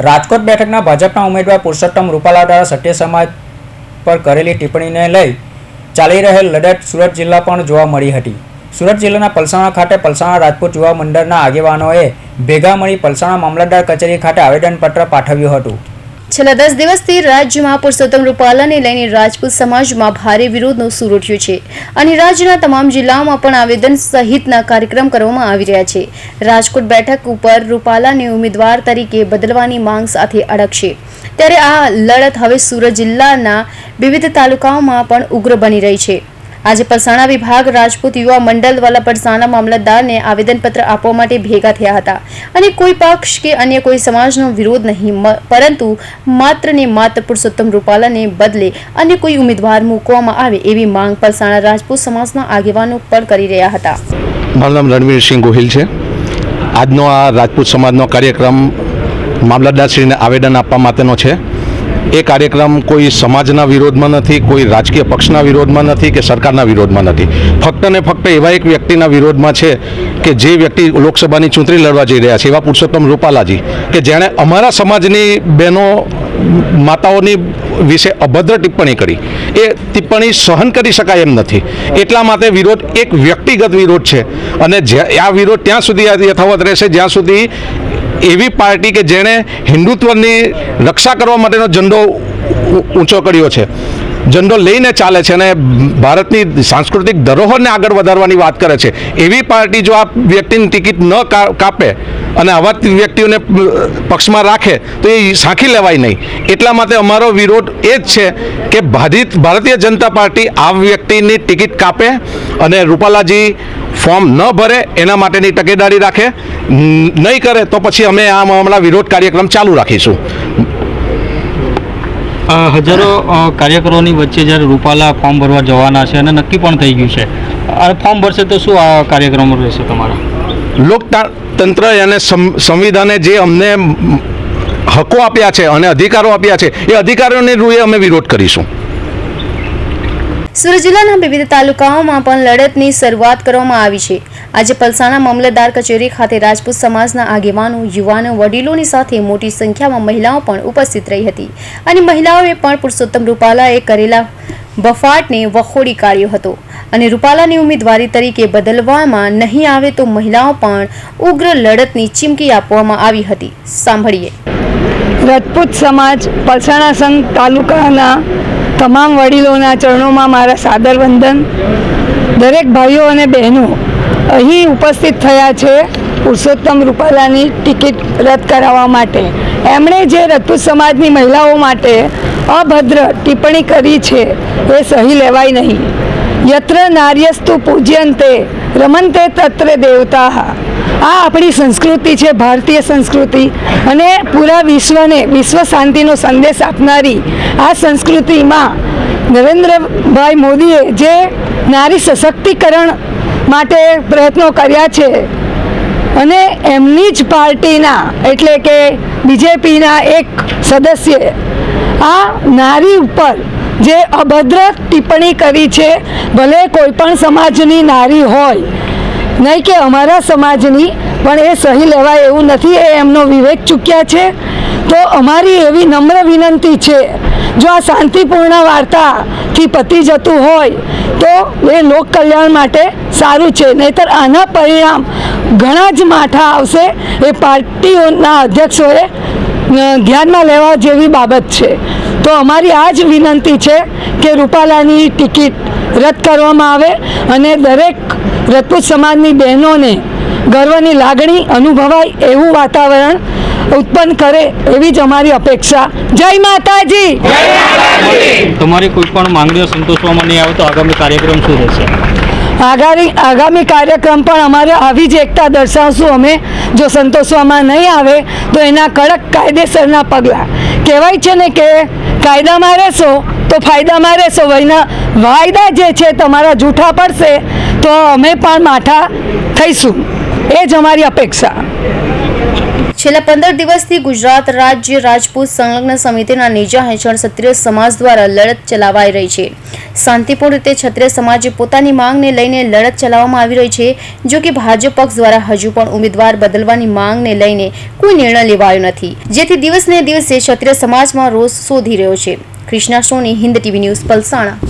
રાજકોટ બેઠકના ભાજપના ઉમેદવાર પુરુષોત્તમ રૂપાલા દ્વારા સત્ય સમાજ પર કરેલી ટિપ્પણીને લઈ ચાલી રહેલ લડત સુરત જિલ્લા પણ જોવા મળી હતી. સુરત જિલ્લાના પલસાણા ખાતે પલસાણા રાજપૂત યુવા મંડળના આગેવાનોએ ભેગા મળી પલસાણા મામલતદાર કચેરી ખાતે આવેદનપત્ર પાઠવ્યું હતું. છેલ્લા દસ દિવસથી રાજ્યમાં પુરુષોત્તમ રૂપાલાને લઈને રાજપૂત સમાજમાં ભારે વિરોધનો સૂર ઉઠ્યો છે અને રાજ્યના તમામ જિલ્લાઓમાં પણ આવેદન સહિતના કાર્યક્રમ કરવામાં આવી રહ્યા છે. રાજકોટ બેઠક ઉપર રૂપાલાને ઉમેદવાર તરીકે બદલવાની માંગ સાથે અડકશે ત્યારે આ લડત હવે સુરત જિલ્લાના વિવિધ તાલુકાઓમાં પણ ઉગ્ર બની રહી છે. આજે પલસાણા વિભાગ રાજપૂત યુવા મંડળ દ્વારા પલસાણા મામલતદારને આવેદનપત્ર આપવા માટે ભેગા થયા હતા. અને કોઈ પક્ષ કે અન્ય કોઈ સમાજનો વિરોધ નહીં પરંતુ માત્ર ને માત્ર પુરુષોત્તમ રૂપાલાને બદલે અન્ય કોઈ ઉમેદવાર મૂકવામાં આવે એવી માંગ પલસાણા રાજપૂત સમાજના આગેવાનો પણ કરી રહ્યા હતા. મારું નામ રણવીરસિંહ ગોહિલ છે. આજનો આ રાજપૂત સમાજનો કાર્યક્રમ મામલતદારશ્રીને આવેદન આપવા માટેનો છે. એ કાર્યક્રમ કોઈ સમાજના વિરોધમાં નથી, કોઈ રાજકીય પક્ષના વિરોધમાં નથી કે સરકારના વિરોધમાં નથી. ફક્ત ને ફક્ત એવા એક વ્યક્તિના વિરોધમાં છે કે જે વ્યક્તિ લોકસભાની ચૂંટણી લડવા જઈ રહ્યા છે, એવા પુરુષોત્તમ રૂપાલાજી, કે જેણે અમારા સમાજની બહેનો, માતાઓની વિશે અભદ્ર ટિપ્પણી કરી. એ ટિપ્પણી સહન કરી શકાય એમ નથી. એટલા માટે વિરોધ એક વ્યક્તિગત વિરોધ છે. અને આ વિરોધ ત્યાં સુધી યથાવત રહેશે, જ્યાં સુધી એવી પાર્ટી કે જેણે હિન્દુત્વની રક્ષા કરવા માટેનો ઝંડો ઊંચો કર્યો છે. ઝંડો લઈને ચાલે છે અને ભારતની સાંસ્કૃતિક ધરોહરને આગળ વધારવાની વાત કરે છે. એવી પાર્ટી જો આ વ્યક્તિની ટિકિટ ન કાપે અને આવા વ્યક્તિઓને પક્ષમાં રાખે, તો એ સાંખી લેવાય નહીં. એટલા માટે અમારો વિરોધ એ જ છે કે ભાજિત ભારતીય જનતા પાર્ટી આ વ્યક્તિની ટિકિટ કાપે અને રૂપાલાજી ફોર્મ ન ભરે, એના માટેની તકેદારી રાખે. નહીં કરે તો પછી અમે આ મામલા વિરોધ કાર્યક્રમ ચાલુ રાખીશું. હજારો કાર્યકરોની વચ્ચે જ્યારે રૂપાલા ફોર્મ ભરવા જવાના છે અને નક્કી પણ થઈ ગયું છે, આ ફોર્મ ભરશે તો શું આ કાર્યક્રમો રહેશે તમારા? લોકતંત્ર અને સંવિધાને જે અમને હકો આપ્યા છે અને અધિકારો આપ્યા છે, એ અધિકારોની રૂએ અમે વિરોધ કરીશું. સુરત જિલ્લાના વિવિધ તાલુકાઓમાં પણ લડતની શરૂઆત કરવામાં આવી છે. આજે પલસાણા મામલતદાર કચેરી ખાતે રાજપૂત સમાજના આગેવાનો, યુવાનો, વડીલોની સાથે મોટી સંખ્યામાં મહિલાઓ પણ ઉપસ્થિત રહી હતી. અને મહિલાઓએ પણ પુરુષોત્તમ રૂપાલાએ કરેલા બફાટને વખોડી કાઢ્યો હતો. અને રૂપાલાની ઉમેદવારી તરીકે બદલવામાં નહીં આવે તો મહિલાઓ પણ ઉગ્ર લડતની ચીમકી આપવામાં આવી હતી. સાંભળીએ. રાજપૂત સમાજ, પલસાણા સંઘ તાલુકાના તમામ વડીલોના ચરણોમાં મારા સાદર વંદન. દરેક ભાઈઓ અને બહેનો અહીં ઉપસ્થિત થયા છે પુરુષોત્તમ રૂપાલાની ટિકિટ રદ કરાવવા માટે. એમણે જે રાજપૂત સમાજની મહિલાઓ માટે અભદ્ર ટિપ્પણી કરી છે એ સહી લેવાય નહીં. યત્ર નાર્યસ્તુ પૂજ્યંતે રમંતે તત્ર દેવતા. આ આપણી સંસ્કૃતિ છે, ભારતીય સંસ્કૃતિ. અને પૂરા વિશ્વને, વિશ્વ શાંતિનો સંદેશ આપનારી આ સંસ્કૃતિમાં નરેન્દ્રભાઈ મોદીએ જે નારી સશક્તિકરણ માટે પ્રયત્નો કર્યા છે અને એમની જ પાર્ટીના, એટલે કે બીજેપીના એક સદસ્યે આ નારી ઉપર જે અભદ્ર ટિપ્પણી કરી છે, ભલે કોઈ પણ સમાજની નારી હોય નહીં કે અમારા સમાજની, પણ એ સહી લેવાય એવું નથી, એ એમનો વિવેક ચૂક્યા છે. તો અમારી એવી નમ્ર વિનંતી છે, જો આ શાંતિપૂર્ણ વાર્તાથી પતી જતું હોય, તો એ લોક કલ્યાણ માટે સારું છે. નહીતર આના પરિણામ ઘણા જ માઠા આવશે, એ પાર્ટીઓના અધ્યક્ષોએ ધ્યાનમાં લેવા જેવી બાબત છે. તો અમારી આ જ વિનંતી છે કે રૂપાલાની ટિકિટ રદ કરવામાં આવે અને દરેક રજપૂત સમાજની બહેનોને ગર્વની લાગણી અનુભવાય એવું વાતાવરણ ઉત્પન્ન કરે એવી જ અમારી અપેક્ષા. જય માતાજી! તમારી કોઈ પણ માંગણીઓ સંતોષવામાં નહીં આવે તો આગામી કાર્યક્રમ શું રહેશે? આગામી આગામી કાર્યક્રમ પણ અમારે આવી જ એકતા દર્શાવશું. અમે જો સંતોષવામાં નહીં આવે તો એના કડક કાયદેસરના પગલાં. કહેવાય છે ને કે કાયદામાં રહેશો, તો ફાયદામાં રહેશો. વહીના વાયદા જે છે, તમારા જૂઠા પડશે, તો અમે પણ માઠા થઈશું. એ જ અમારી અપેક્ષા. છેલ્લા પંદર દિવસથી ગુજરાત રાજ્ય રાજપૂત સંલગ્ન સમિતિના નેજા હેઠળ ક્ષત્રિય સમાજ દ્વારા લડત ચલાવાઈ રહી છે. શાંતિપૂર્ણ રીતે ક્ષત્રિય સમાજે પોતાની માંગને લઈને લડત ચલાવવામાં આવી રહી છે, જો કે ભાજપ પક્ષ દ્વારા હજુ પણ ઉમેદવાર બદલવાની માંગને લઈને કોઈ નિર્ણય લેવાયો નથી. જેથી દિવસને દિવસે ક્ષત્રિય સમાજમાં રોષ શોધી રહ્યો છે. Krishna Soni, Hind TV news, Palsana.